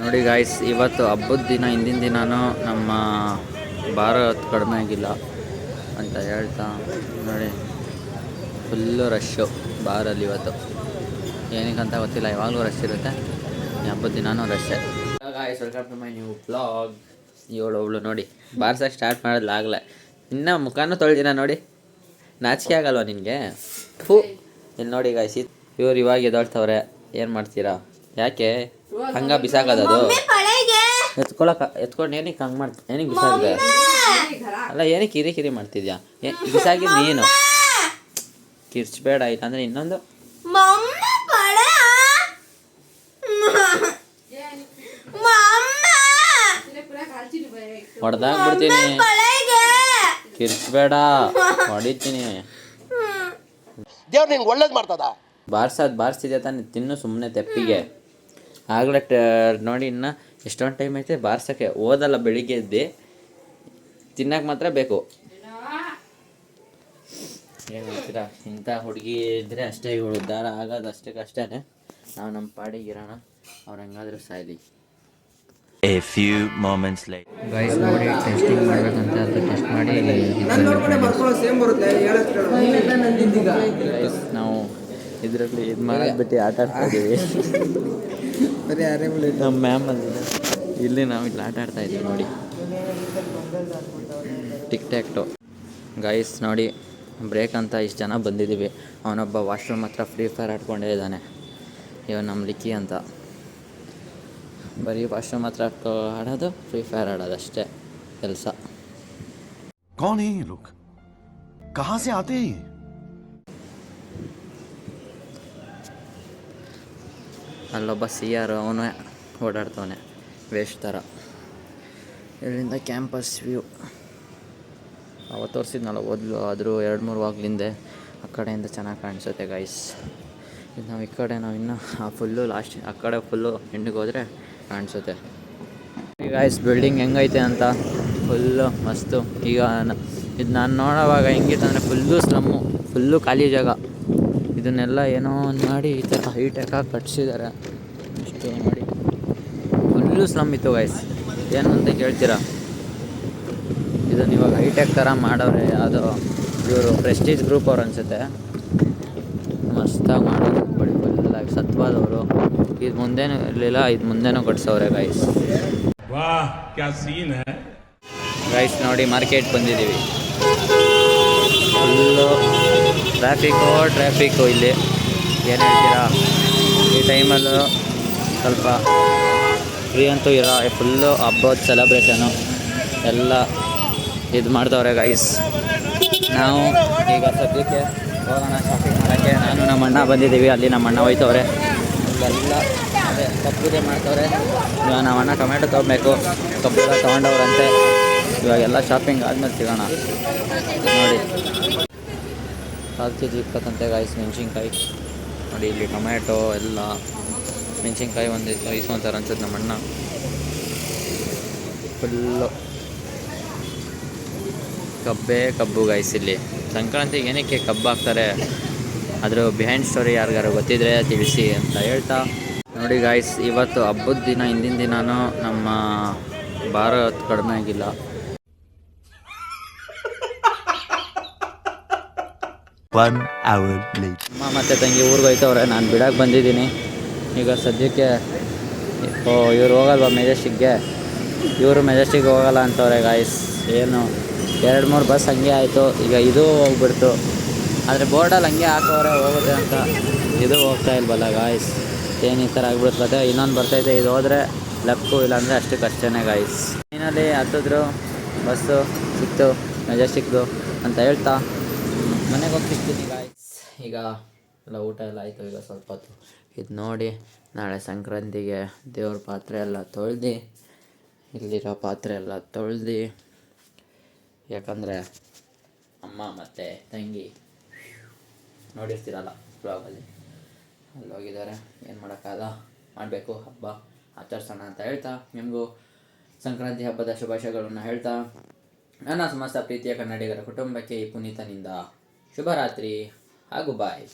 ನೋಡಿ ಗಾಯ್ಸ್ ಇವತ್ತು ಹಬ್ಬದ ದಿನ, ಹಿಂದಿನ ದಿನಾನು ನಮ್ಮ ಭಾರತ್ ಕಡಿಮೆ ಆಗಿಲ್ಲ ಅಂತ ಹೇಳ್ತಾ ನೋಡಿ ಫುಲ್ಲು ರಶ್ಶು ಬಾರಲ್ಲಿ ಇವತ್ತು. ಏನಕ್ಕಂತ ಗೊತ್ತಿಲ್ಲ ಯಾವಾಗಲೂ ರಶ್ ಇರುತ್ತೆ. ಈ ಹಬ್ಬದ ದಿನಾನು ರಶ್ಶೇ guys welcome to my new blog ಇವಳು ಅವಳು ನೋಡಿ ಬಾರ್ಸಕ್ಕೆ ಸ್ಟಾರ್ಟ್ ಮಾಡೋದಾಗಲೇ ಇನ್ನೂ ಮುಖನೂ ತೊಳ್ದಿನ ನೋಡಿ. ನಾಚಿಕೆ ಆಗಲ್ವಾ ನಿನಗೆ? ಫು. ಇಲ್ಲಿ ನೋಡಿ ಗಾಯ್ಸ್ ಇವ್ರು ಇವಾಗ ಎದೊಳ್ತವ್ರೆ ಏನು ಮಾಡ್ತೀರಾ? ಯಾಕೆ? ಹಂಗ ಬಿಸಾಕದದು ಎತ್ಕೊಳಕ ಎತ್ಕೊಂಡು ಏನಕ್ಕೆ ಹಂಗೆ ಮಾಡ್ತ ಏನಕ್ಕೆ ಬಿಸಾಕಿದೆ? ಅಲ್ಲ ಏನಕ್ಕೆ ಕಿರಿ ಕಿರಿ ಮಾಡ್ತಿದ್ಯಾ? ಬಿಸಾಕಿದ ನೀನು. ಕಿರ್ಚ್ಬೇಡ ಆಯ್ತಂದ್ರೆ ಇನ್ನೊಂದು. ಹೊಡೆದಾಗ್ಬಿಡ್ತೀನಿ ಕಿರ್ಚ್ಬೇಡ ಹೊಡಿತೀನಿ. ದೇವ್ರು ನಿನ್ಗೆ ಒಳ್ಳೇದು ಮಾಡ್ತದ? ಬಾರ್ಸದ್ ಬಾರ್ಸಿದ್ಯಾ ತಾನೆ ತಿನ್ನು ಸುಮ್ಮನೆ ತೆಪ್ಪಿಗೆ. ಆಗಲೇ ನೋಡಿ ಇನ್ನು ಎಷ್ಟೊಂದು ಟೈಮ್ ಐತೆ ಬಾರ್ಸೋಕ್ಕೆ ಓದಲ್ಲ ಬೆಳಿಗ್ಗೆ ಎದ್ದು. ತಿನ್ನಕ್ಕೆ ಮಾತ್ರ ಬೇಕು. ಏನು ಮಾಡ್ತೀರಾ? ಇಂಥ ಹುಡುಗಿ ಇದ್ದರೆ ಅಷ್ಟೇ ಇವಳು ಉದ್ಧಾರ ಆಗೋದು ಅಷ್ಟೇ ಕಷ್ಟನೇ. ನಾವು ನಮ್ಮ ಪಾಡಿಗೆ ಇರೋಣ. ಅವ್ರು ಹೆಂಗಾದ್ರೂ ಸಾಯ್ಲಿ. A few moments later. Guys ನೋಡಿ ಟೆಸ್ಟಿಂಗ್ ಮಾಡ್ಬೇಕಂತ ಅದು ಟೆಸ್ಟ್ ಮಾಡಿ ನಾವು ಇದರಲ್ಲಿ ಇದು ಮಾಡಿಬಿಟ್ಟು ಆಟ ಆಡ್ತಾ ಇದ್ದೀವಿ ನಮ್ಮ ಮ್ಯಾಮ್ ಬಂದಿದೆ ಇಲ್ಲಿ ನಾವು ಇಲ್ಲಿ ಆಟ ಆಡ್ತಾ ಇದ್ದೀವಿ ನೋಡಿ ಟಿಕ್ ಟ್ಯಾಕ್ಟು ಗೈಸ್ ನೋಡಿ ಬ್ರೇಕ್ ಅಂತ ಇಷ್ಟು ಜನ ಬಂದಿದ್ದೀವಿ ಅವನೊಬ್ಬ ವಾಶ್ರೂಮ್ ಹತ್ರ ಫ್ರೀ ಫೈರ್ ಆಡ್ಕೊಂಡೇ ಇದ್ದಾನೆ ಇವ ನಮ್ಮ ಲಿಕ್ಕಿ ಅಂತ ಬರೀ ವಾಶ್ರೂಮ್ ಹತ್ರ ಆಡ್ಕೊ ಆಡೋದು ಫ್ರೀ ಫೈರ್ ಆಡೋದು ಅಷ್ಟೇ ಕೆಲಸ कौन है ये लोग कहां से आते हैं ये ಅಲ್ಲೊಬ್ಬ ಸಿ ಆರ್ ಅವನು ಓಡಾಡ್ತವನೆ ವೇಸ್ಟ್ ಥರ ಇಲ್ಲಿಂದ ಕ್ಯಾಂಪಸ್ ವ್ಯೂ. ಅವತ್ತು ತೋರಿಸಿದ್ನಲ್ಲ ಓದ್ಲು ಆದರೂ ಎರಡು ಮೂರು ವಾಗ್ಲಿಂದೆ ಆ ಕಡೆಯಿಂದ ಚೆನ್ನಾಗಿ ಕಾಣಿಸುತ್ತೆ ಗೈಸ್ ಇದು ನಾವು ಈ ಕಡೆ ನಾವು ಇನ್ನೂ ಆ ಫುಲ್ಲು ಲಾಸ್ಟ್ ಆ ಕಡೆ ಫುಲ್ಲು ಎಂಡಿಗೆ ಹೋದರೆ ಕಾಣಿಸುತ್ತೆ. ಗಾಯ್ಸ್ ಬಿಲ್ಡಿಂಗ್ ಹೆಂಗೈತೆ ಅಂತ? ಫುಲ್ಲು ಮಸ್ತು. ಈಗ ಇದು ನಾನು ನೋಡೋವಾಗ ಹೆಂಗಿತ್ತು ಅಂದರೆ ಫುಲ್ಲು ಸ್ಲಮ್ಮು ಫುಲ್ಲು ಖಾಲಿ ಜಾಗ. ಇದನ್ನೆಲ್ಲ ಏನೋ ಒಂದು ಮಾಡಿ ಈ ಥರ ಹೈಟೆಕಾಗಿ ಕಟ್ಸಿದ್ದಾರೆ ಇಷ್ಟು ಮಾಡಿ. ಫುಲ್ಲು ಸ್ಲಮ್ ಇತ್ತು ಗಾಯ್ಸ್ ಏನು ಅಂತ ಕೇಳ್ತೀರಾ? ಇದನ್ನು ಇವಾಗ ಹೈಟೆಕ್ ಥರ ಮಾಡೋರೆ ಅದು ಇವರು ಪ್ರೆಸ್ಟೀಜ್ ಗ್ರೂಪ್ ಅವ್ರು ಅನಿಸುತ್ತೆ. ಮಸ್ತಾಗಿ ಮಾಡೋದು ಬಡಿ ಫುಲ್ಲಾಗಿ ಸತ್ವಾದವರು. ಇದು ಮುಂದೇನೂ ಇರಲಿಲ್ಲ ಇದು ಮುಂದೆನೂ ಕಟ್ಸವ್ರೆ ಗೈಸ್ ಗೈಸ್ ನೋಡಿ ಮಾರ್ಕೆಟ್ ಬಂದಿದ್ದೀವಿ ಫುಲ್ಲು ಟ್ರಾಫಿಕ್ಕು ಟ್ರಾಫಿಕ್ಕು ಇಲ್ಲಿ. ಏನು ಹೇಳ್ತೀರಾ? ಈ ಟೈಮಲ್ಲೂ ಸ್ವಲ್ಪ ಫ್ರೀ ಅಂತೂ ಇರೋ ಫುಲ್ಲು ಹಬ್ಬದ ಸೆಲೆಬ್ರೇಷನು ಎಲ್ಲ ಇದು ಮಾಡ್ತವ್ರೆ ಗೈಸ್ ನಾವು ಈಗ ಸದ್ಯಕ್ಕೆ ಹೋಗೋಣ ಶಾಪಿಂಗ್ ಮಾಡೋಕ್ಕೆ. ನಾನು ನಮ್ಮ ಅಣ್ಣ ಬಂದಿದ್ದೀವಿ, ಅಲ್ಲಿ ನಮ್ಮ ಅಣ್ಣ ಹೋಯ್ತವ್ರೆ. ಎಲ್ಲ ಅದೇ ಕಬ್ಬುದೇ ಮಾಡ್ತವ್ರೆ. ಇವಾಗ ನಮ್ಮ ಅಣ್ಣ ಟೊಮೆಟೊ ತೊಗೊಬೇಕು. ಕಬ್ಬು ತೊಗೊಂಡವ್ರಂತೆ. ಇವಾಗೆಲ್ಲ ಶಾಪಿಂಗ್ ಆದಮೇಲೆ ಸಿಗೋಣ. ನೋಡಿ. ಕಾಲು ಕೆ ಜಿ ಇಪ್ಪತ್ತಂತೆ ಗಾಯ್ಸ್ ಮೆಣಸಿನ್ಕಾಯಿ. ನೋಡಿ ಇಲ್ಲಿ ಟೊಮ್ಯಾಟೊ, ಎಲ್ಲ. ಮೆಣಸಿನ್ಕಾಯಿ ಒಂದು ಇಸ್ಕೊಂತಾರೆ ಅನ್ಸುತ್ತೆ ನಮ್ಮ ಅಣ್ಣ. ಫುಲ್ಲು ಕಬ್ಬೇ ಕಬ್ಬು ಗಾಯ್ಸ್ ಇಲ್ಲಿ. ಸಂಕ್ರಾಂತಿ ಏನಕ್ಕೆ ಕಬ್ಬು ಹಾಕ್ತಾರೆ? ಅದ್ರ ಬಿಹೈಂಡ್ ಸ್ಟೋರಿ ಯಾರಿಗಾರು ಗೊತ್ತಿದ್ರೆ ತಿಳಿಸಿ ಅಂತ ಹೇಳ್ತಾ. ನೋಡಿ ಗಾಯ್ಸ್ ಇವತ್ತು ಹಬ್ಬದ ದಿನ, ಹಿಂದಿನ ದಿನಾನು ನಮ್ಮ ಭಾರತ್ ಕಡಿಮೆ ಆಗಿಲ್ಲ. One hour later. ಅಮ್ಮ ಮತ್ತು ತಂಗಿ ಊರಿಗೆ ಹೋಯ್ತವ್ರೆ, ನಾನು ಬಿಡಕ್ಕೆ ಬಂದಿದ್ದೀನಿ. ಈಗ ಸದ್ಯಕ್ಕೆ ಓ, ಇವ್ರು ಹೋಗಲ್ವ ಮೆಜೆಸ್ಟಿಕ್ಗೆ ಇವರು ಮೆಜೆಸ್ಟಿಕ್ ಹೋಗಲ್ಲ ಅಂತವ್ರೆ ಗಾಯ್ಸ್ ಏನು, ಎರಡು ಮೂರು ಬಸ್ ಹಂಗೆ ಆಯಿತು. ಈಗ ಇದು ಹೋಗ್ಬಿಡ್ತು. ಆದರೆ ಬೋರ್ಡಲ್ಲಿ ಹಂಗೆ ಹಾಕೋರೆ ಹೋಗುತ್ತೆ ಅಂತ. ಇದು ಹೋಗ್ತಾ ಇಲ್ವಲ್ಲ ಗಾಯ್ಸ್ ಏನು ಈ ಥರ ಆಗ್ಬಿಡ್ತದೆ ಇನ್ನೊಂದು ಬರ್ತೈತೆ ಇದು ಹೋದರೆ ಲಕ್ಕು ಇಲ್ಲಾಂದರೆ ಅಷ್ಟು ಕಷ್ಟನೇ ಗಾಯ್ಸ್ ಟ್ರೈನಲ್ಲಿ ಹತ್ತಿದ್ರು ಬಸ್ಸು ಸಿಕ್ತು ಮೆಜೆಸ್ಟಿಕ್ದು ಅಂತ ಹೇಳ್ತಾ ಮನೆಗೆ ಹೋಗ್ತಿರ್ತೀನಿ ಗಾಯ್ಸ್ ಈಗ ಎಲ್ಲ ಊಟ ಎಲ್ಲ ಆಯಿತು, ಈಗ ಸ್ವಲ್ಪ ಹೊತ್ತು. ಇದು ನೋಡಿ, ನಾಳೆ ಸಂಕ್ರಾಂತಿಗೆ ದೇವ್ರ ಪಾತ್ರೆ ಎಲ್ಲ ತೊಳ್ದು, ಇಲ್ಲಿರೋ ಪಾತ್ರೆ ಎಲ್ಲ ತೊಳ್ದು, ಯಾಕಂದರೆ ಅಮ್ಮ ಮತ್ತು ತಂಗಿ, ನೋಡಿರ್ತೀರಲ್ಲ ಬ್ಲಾಗಲ್ಲಿ ಅಲ್ಲಿ. ಹೋಗಿದ್ದಾರೆ. ಏನು ಮಾಡೋಕ್ಕಾಗ ಮಾಡಬೇಕು ಹಬ್ಬ. ಆಚರಿಸೋಣ ಅಂತ ಹೇಳ್ತಾ, ನಿಮಗೂ ಸಂಕ್ರಾಂತಿ ಹಬ್ಬದ ಶುಭಾಶಯಗಳನ್ನು ಹೇಳ್ತಾ. ನನ್ನ ಸಮಸ್ತ ಪ್ರೀತಿಯ ಕನ್ನಡಿಗರ ಕುಟುಂಬಕ್ಕೆ ಈ ಪುನೀತನಿಂದ ಶುಭರಾತ್ರಿ ಹಾಗೂ ಬಾಯ್